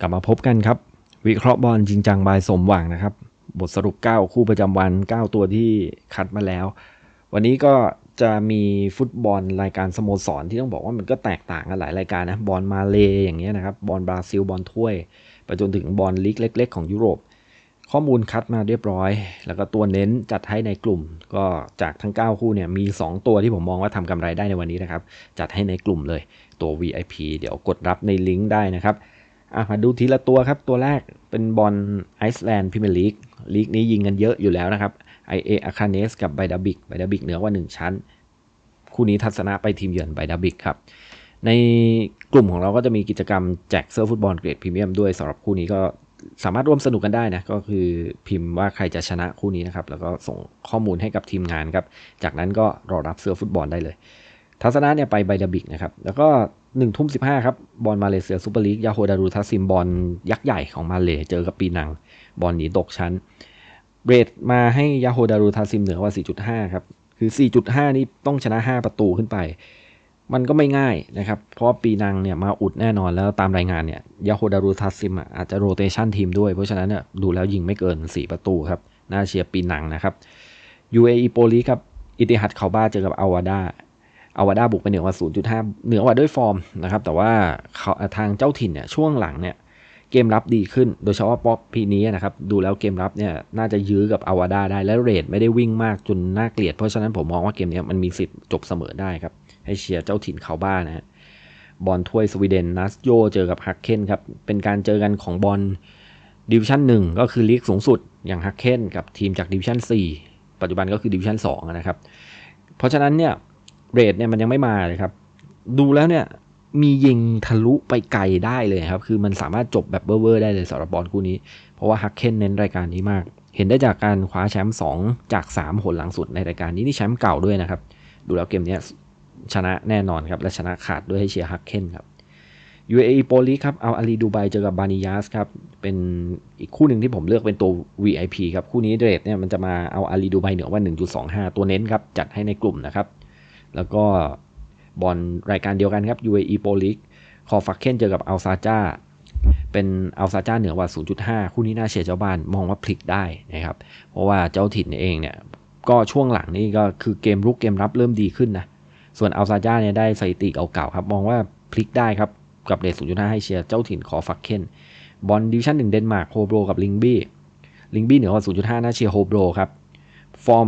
กลับมาพบกันครับ วิเคราะห์บอลจริงจังบายสมหวังนะครับ บทสรุป 9 คู่ประจำวัน 9 ตัวที่คัดมาแล้ว วันนี้ก็จะมีฟุตบอลรายการสโมสรที่ต้องบอกว่ามันก็แตกต่างกันหลายรายการนะบอลมาเลอย่างเงี้ยนะครับบอลบราซิลบอลถ้วยไปจนถึงบอลลีกเล็ก ๆ ของยุโรป ข้อมูลคัดมาเรียบร้อย แล้วก็ตัวเน้นจัดให้ในกลุ่ม ก็จากทั้ง 9 คู่เนี่ยมี 2 ตัวที่ผมมองว่าทำกำไรได้ในวันนี้นะครับจัดให้ในกลุ่มเลยตัว VIP เดี๋ยวกดรับในลิงก์ได้นะครับ อะมาดูทีละตัวครับ ตัวแรกเป็นบอลไอซ์แลนด์พรีเมียร์ลีกลีกนี้ยิงกันเยอะอยู่แล้วนะครับ IA อาคาเนสกับไบดาบิกไบดาบิกเหนือกว่า 1 ชั้น คู่นี้ทัศนะไปทีมเยือนไบดาบิกครับ ในกลุ่มของเราก็จะมีกิจกรรมแจกเสื้อฟุตบอลเกรดพรีเมียมด้วยสำหรับคู่นี้ก็สามารถร่วมสนุกกันได้นะ ก็คือพิมพ์ว่าใครจะชนะคู่นี้นะครับ แล้วก็ส่งข้อมูลให้กับทีมงานครับ จากนั้นก็รอรับเสื้อฟุตบอลได้เลย ทัศนะเนี่ยไปไบดาบิกนะครับ แล้วก็1นึ่งทุ่มสิบห้าครับ บอลมาเลเซียซูเปอร์ลีกยาโฮดารูทัสซิมบอลยักษ์ใหญ่ของมาเลเจอกับปีนัง บอลหนีตกชั้น เบรดมาให้ยาโฮดารูทัสซิมเหนือกว่า 4.5 ครับ คือ 4.5 นี่ต้องชนะ 5 ประตูขึ้นไป มันก็ไม่ง่ายนะครับ เพราะปีนังเนี่ยมาอุดแน่นอนแล้วตามรายงานเนี่ยยาโฮดารูทัสซิมอาจจะโรเตชันทีมด้วย เพราะฉะนั้นเนี่ยดูแล้วยิงไม่เกิน 4 ประตูครับ น่าเชียร์ปีนังนะครับ UAE โปลีครับอิติฮัดเขาบ้าเจอกับอาวาดา อาวาดาบุกไปเหนือกว่า 0.5 เหนือกว่าด้วยฟอร์มนะครับ แต่ว่าทางเจ้าถิ่นเนี่ยช่วงหลังเนี่ยเกมรับดีขึ้น โดยเฉพาะป๊อปพีนี้นะครับ ดูแล้วเกมรับเนี่ยน่าจะยื้อกับอวาดาได้ และเรทไม่ได้วิ่งมากจนน่าเกลียด เพราะฉะนั้นผมมองว่าเกมนี้มันมีสิทธิ์จบเสมอได้ครับ ให้เชียร์เจ้าถิ่นเขาบ้านนะฮะ บอลถ้วยสวีเดนนัสโยเจอกับฮักเคนครับ เป็นการเจอกันของบอลดิวิชั่นหนึ่งก็คือลีกสูงสุดอย่างฮักเคนกับทีมจากดิวิชั่น4ปัจจุบันก็คือดิวิชั่น2นะครับ เพราะฉะนั้นเนี่ย เรทเนี่ยมันยังไม่มาเลยครับ ดูแล้วเนี่ยมียิงทะลุไปไกลได้เลยครับ คือมันสามารถจบแบบเบอร์ได้เลยสำหรับบอลคู่นี้ เพราะว่าฮักเคนเน้นรายการนี้มาก เห็นได้จากการคว้าแชมป์2จาก 3 หนหลังสุดในรายการนี้นี่แชมป์เก่าด้วยนะครับ ดูแล้วเกมนี้ชนะแน่นอนครับ และชนะขาดด้วยให้เชียร์ฮักเคนครับ UAE โปลีครับ เอาอาลีดูไบเจอกับบานิยาสครับ เป็นอีกคู่หนึ่งที่ผมเลือกเป็นตัว VIP ครับ คู่นี้เรทเนี่ยมันจะมาเอาอาลีดูไบเหนือว่า 1.25 ตัวเน้นครับ จัดให้ในกลุ่มนะครับ แล้วก็บอลรายการเดียวกันครับ UAE Pro League คอฟักเคนเจอกับอัลซาจ้าเป็นอัลซาจ้าเหนือกว่า 0.5 คู่นี้น่าเชียร์เจ้าบ้านมองว่าพลิกได้นะครับ เพราะว่าเจ้าถิ่นเองเนี่ย ก็ช่วงหลังนี่ก็คือเกมรุกเกมรับเริ่มดีขึ้นนะ ส่วนอัลซาจ้าเนี่ยได้สถิติเก่าๆครับ มองว่าพลิกได้ครับ กับเดท0.5 ให้เชียร์เจ้าถิ่นขอฟักเคนบอลดิวชั่นหนึ่งเดนมาร์กโฮโบรกับลิงบี้ลิงบี้เหนือกว่า 0.5 น่าเชียร์โฮโบรครับฟอร์ม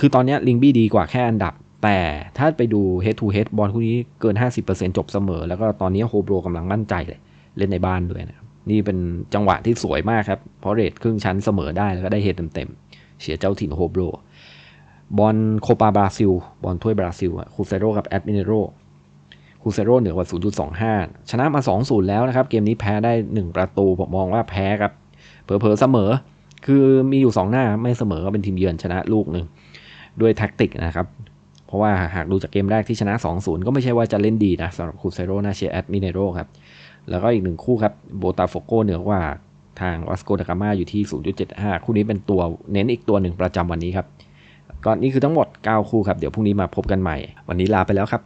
คือตอนนี้ลิงบี้ดีกว่าแค่อันดับ แต่ถ้าไปดู head to head บอลคู่นี้เกิน 50%จบเสมอ แล้วก็ตอนนี้โฮโบรกำลังมั่นใจเลย เล่นในบ้านด้วยนะครับ นี่เป็นจังหวะที่สวยมากครับ เพราะเรทครึ่งชั้นเสมอได้แล้วก็ได้เฮดเต็มๆเสียเจ้าถิ่นโฮโบรบอลโคปาบราซิล บอลถ้วยบราซิลคูเซโรกับแอดมิเนโรคูเซโรเหนือกว่า 0.25 ชนะมา 2-0 แล้วนะครับ เกมนี้แพ้ได้ 1 ประตู ผมมองว่าแพ้ครับ เผลอๆเสมอ คือมีอยู่ 2 หน้าไม่เสมอก็เป็นทีมเยือนชนะลูกหนึ่ง ด้วยแท็กติกนะครับ ราะว่าหากดูจากเกมแรกที่ชนะ 2-0 ก็ไม่ใช่ว่าจะเล่นดีนะสำหรับคูเซโรนาเชียแอดมิเนโรครับ แล้วก็อีกหนึ่งคู่ครับโบตาโฟโกเหนือกว่าทางวัสโกดากามาอยู่ที่ 0.75 คู่นี้เป็นตัวเน้นอีกตัวหนึ่งประจำวันนี้ครับก็นี่คือทั้งหมด 9 คู่ครับ เดี๋ยวพรุ่งนี้มาพบกันใหม่ วันนี้ลาไปแล้วครับ